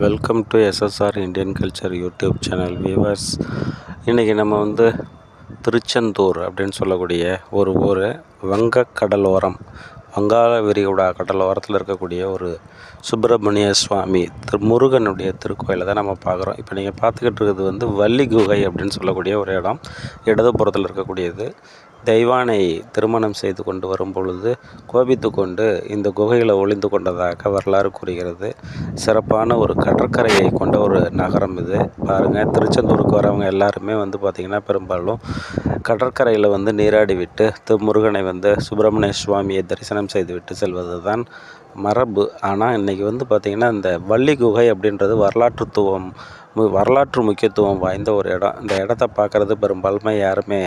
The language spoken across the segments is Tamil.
Welcome to SSR Indian culture YouTube channel viewers இன்றைக்கி நம்ம வந்து திருச்செந்தூர் அப்படின்னு சொல்லக்கூடிய ஒரு ஊர் வங்க கடலோரம் வங்காள விரிகுடா கடலோரத்தில் இருக்கக்கூடிய ஒரு சுப்பிரமணிய சுவாமி திரு முருகனுடைய திருக்கோயிலை தான் நம்ம பார்க்குறோம். இப்போ நீங்கள் பார்த்துக்கிட்டு இருக்கிறது வந்து வள்ளி குகை அப்படின்னு சொல்லக்கூடிய ஒரு இடம். இடதுபுறத்தில் இருக்கக்கூடியது. தெய்வானை திருமணம் செய்து கொண்டு வரும் பொழுது கோபித்து கொண்டு இந்த குகையில் ஒளிந்து கொண்டதாக வரலாறு கூறுகிறது. சிறப்பான ஒரு கடற்கரையை கொண்ட ஒரு நகரம் இது. பாருங்கள் திருச்செந்தூருக்கு வரவங்க எல்லாருமே வந்து பார்த்திங்கன்னா பெரும்பாலும் கடற்கரையில் வந்து நீராடி விட்டு திரு முருகனை வந்து சுப்பிரமணிய சுவாமியை தரிசனம் செய்துவிட்டு செல்வது தான் மரபு. ஆனால் இன்றைக்கி வந்து பார்த்திங்கன்னா இந்த வள்ளி குகை அப்படின்றது வரலாற்றுத்துவம் மு வரலாற்று முக்கியத்துவம் வாய்ந்த ஒரு இடம். இந்த இடத்த பார்க்குறது பெரும்பாலுமே யாருமே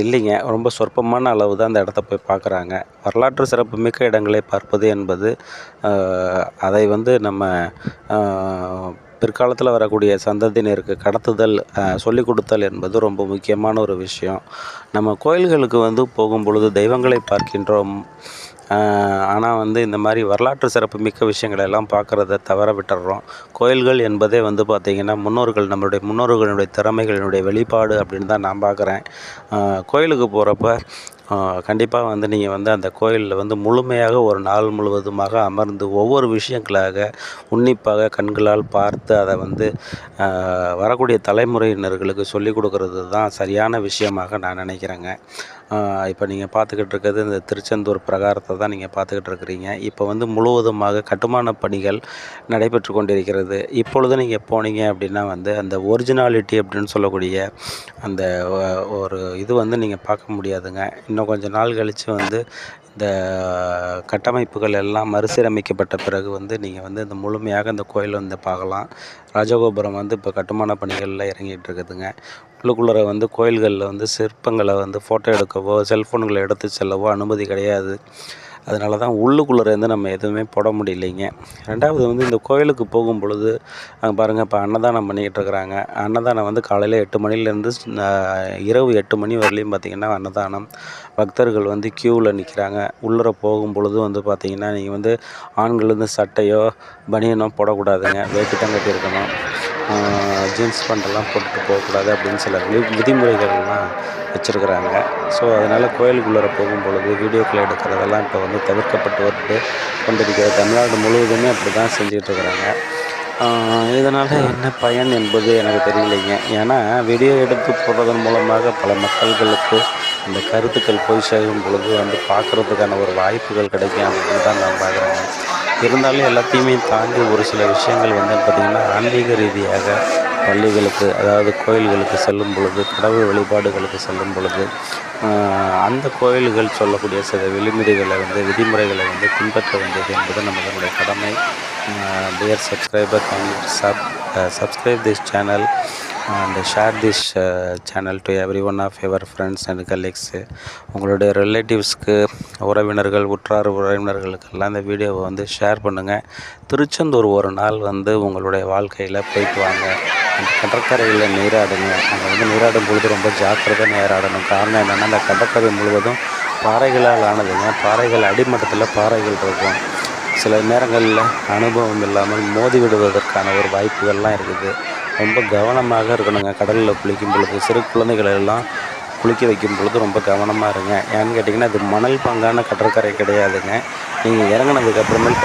இல்லைங்க. ரொம்ப சொற்பமான அளவு தான் அந்த இடத்த போய் பார்க்குறாங்க வரலாற்று சிறப்புமிக்க இடங்களை பார்ப்பது என்பது அதை வந்து நம்ம பிற்காலத்தில் வரக்கூடிய சந்ததியினருக்கு கடத்துதல் சொல்லிக் கொடுத்தல் என்பது ரொம்ப முக்கியமான ஒரு விஷயம். நம்ம கோயில்களுக்கு வந்து போகும் பொழுது தெய்வங்களை பார்க்கின்றோம். ஆனால் வந்து இந்த மாதிரி வரலாற்று சிறப்புமிக்க விஷயங்களை எல்லாம் பார்க்குறத தவற விட்டுடுறோம் கோயில்கள் என்பதே வந்து பார்த்திங்கன்னா முன்னோர்கள் நம்மளுடைய முன்னோர்களுடைய திறமைகளினுடைய வெளிப்பாடு அப்படின்னு தான் நான் பார்க்குறேன். கோயிலுக்கு போகிறப்ப கண்டிப்பாக வந்து நீங்கள் வந்து அந்த கோயிலில் வந்து முழுமையாக ஒரு நாள் முழுவதுமாக அமர்ந்து ஒவ்வொரு விஷயங்களாக உன்னிப்பாக கண்களால் பார்த்து அதை வந்து வரக்கூடிய தலைமுறையினர்களுக்கு சொல்லிக் கொடுக்கறது தான் சரியான விஷயமாக நான் நினைக்கிறேங்க. இப்போ நீங்கள் பார்த்துக்கிட்டு இருக்கிறது இந்த திருச்செந்தூர் பிரகாரத்தை தான் நீங்கள் பார்த்துக்கிட்டு இருக்கிறீங்க இப்போ வந்து முழுவதுமாக கட்டுமான பணிகள் நடைபெற்று கொண்டிருக்கிறது. இப்பொழுது நீங்கள் போனீங்க அப்படின்னா வந்து அந்த ஒரிஜினாலிட்டி அப்படின்னு சொல்லக்கூடிய அந்த ஒரு இது வந்து நீங்கள் பார்க்க முடியாதுங்க. இன்னும் கொஞ்சம் நாள் கழித்து வந்து இந்த கட்டமைப்புகள் எல்லாம் மறுசீரமைக்கப்பட்ட பிறகு வந்து நீங்கள் வந்து இந்த முழுமையாக இந்த கோயிலை வந்து பார்க்கலாம். ராஜகோபுரம் வந்து இப்போ கட்டுமான பணிகளில் இறங்கிட்டு இருக்குதுங்க. உள்ளுக்குள்ளே வந்து கோயில்களில் வந்து சிற்பங்களை வந்து ஃபோட்டோ எடுக்கவோ செல்ஃபோன்களை எடுத்து செல்லவோ அனுமதி கிடையாது. அதனால தான் உள்ளுக்குள்ளே இருந்து நம்ம எதுவுமே போட முடியலைங்க. ரெண்டாவது வந்து இந்த கோயிலுக்கு போகும் பொழுது அங்கே பாருங்கள் இப்போ அன்னதானம் பண்ணிக்கிட்டு இருக்கிறாங்க. அன்னதானம் வந்து காலையில் எட்டு மணிலேருந்து இரவு எட்டு மணி வரலையும் பார்த்திங்கன்னா அன்னதானம். பக்தர்கள் வந்து க்யூவில் நிற்கிறாங்க உள்ளர போகும் பொழுது வந்து பார்த்திங்கன்னா நீங்கள் வந்து ஆண்கள் வந்து சட்டையோ பனியனோ போடக்கூடாதுங்க. வேட்டி தான் கட்டியிருக்கணும். ஜீன்ஸ் பேண்டெல்லாம் போட்டுட்டு போகக்கூடாது அப்படின்னு சில விதி விதிமுறைகள்லாம் வச்சுருக்குறாங்க. ஸோ அதனால் கோயிலுக்குள்ளே போகும் பொழுது வீடியோக்கள் எடுக்கிறதெல்லாம் இப்போ வந்து தவிர்க்கப்பட்டு வந்து கொண்டிருக்கிறது தமிழ்நாடு முழுவதுமே அப்படி தான் செஞ்சுட்டு இருக்கிறாங்க இதனால் என்ன பயன் என்பது எனக்கு தெரியலைங்க. ஏன்னா வீடியோ எடுத்து போடுறதன் மூலமாக பல மக்கள்களுக்கு இந்த கருத்துக்கள் போய் சேரும் பொழுது வந்து பார்க்குறதுக்கான ஒரு வாய்ப்புகள் கிடைக்கும் அப்படின்னு தான் நான் பார்க்குறேன் இருந்தாலும் எல்லாத்தையுமே தாண்டி ஒரு சில விஷயங்கள் வந்து பார்த்திங்கன்னா ஆன்மீக ரீதியாக பள்ளிகளுக்கு அதாவது கோயில்களுக்கு செல்லும் பொழுது கடவுள் வழிபாடுகளுக்கு செல்லும் பொழுது அந்த கோயில்கள் சொல்லக்கூடிய சில விதிமுறைகளை வந்து விதிமுறைகளை வந்து பின்பற்ற வேண்டியது என்பது நம்மளுடைய கடமை. Dear subscriber sub subscribe this channel and share this channel to every one of your friends and colleagues உங்களுடைய ரிலேட்டிவ்ஸ்க்கு உறவினர்கள் உற்றார் உறவினர்களுக்கெல்லாம் இந்த வீடியோவை வந்து ஷேர் பண்ணுங்கள் திருச்செந்தூர் ஒரு நாள் வந்து உங்களுடைய வாழ்க்கையில் போயிட்டு வாங்க. அந்த கடற்கரையில் நீராடுங்க. அங்கே வந்து நீராடும் பொழுது ரொம்ப ஜாக்கிரதை நீராடணும். காரணம் என்னென்னா அந்த கடற்கரை முழுவதும் பாறைகளால் ஆனதுங்க. பாறைகள் அடிமட்டத்தில் பாறைகள் இருக்கும். சில நேரங்களில் அனுபவம் இல்லாமல் மோதி விடுவதற்கான ஒரு வாய்ப்புகள்லாம் இருக்குது. ரொம்ப கவனமாக இருக்கணுங்க. கடலில் குளிக்கும் பொழுது சிறு குழந்தைகளெல்லாம் குளிக்க வைக்கும் பொழுது ரொம்ப கவனமாக இருங்க. ஏன்னு கேட்டிங்கன்னா அது மணல் பங்கான கடற்கரை கிடையாதுங்க. நீங்கள் இறங்கினதுக்கப்புறமேல்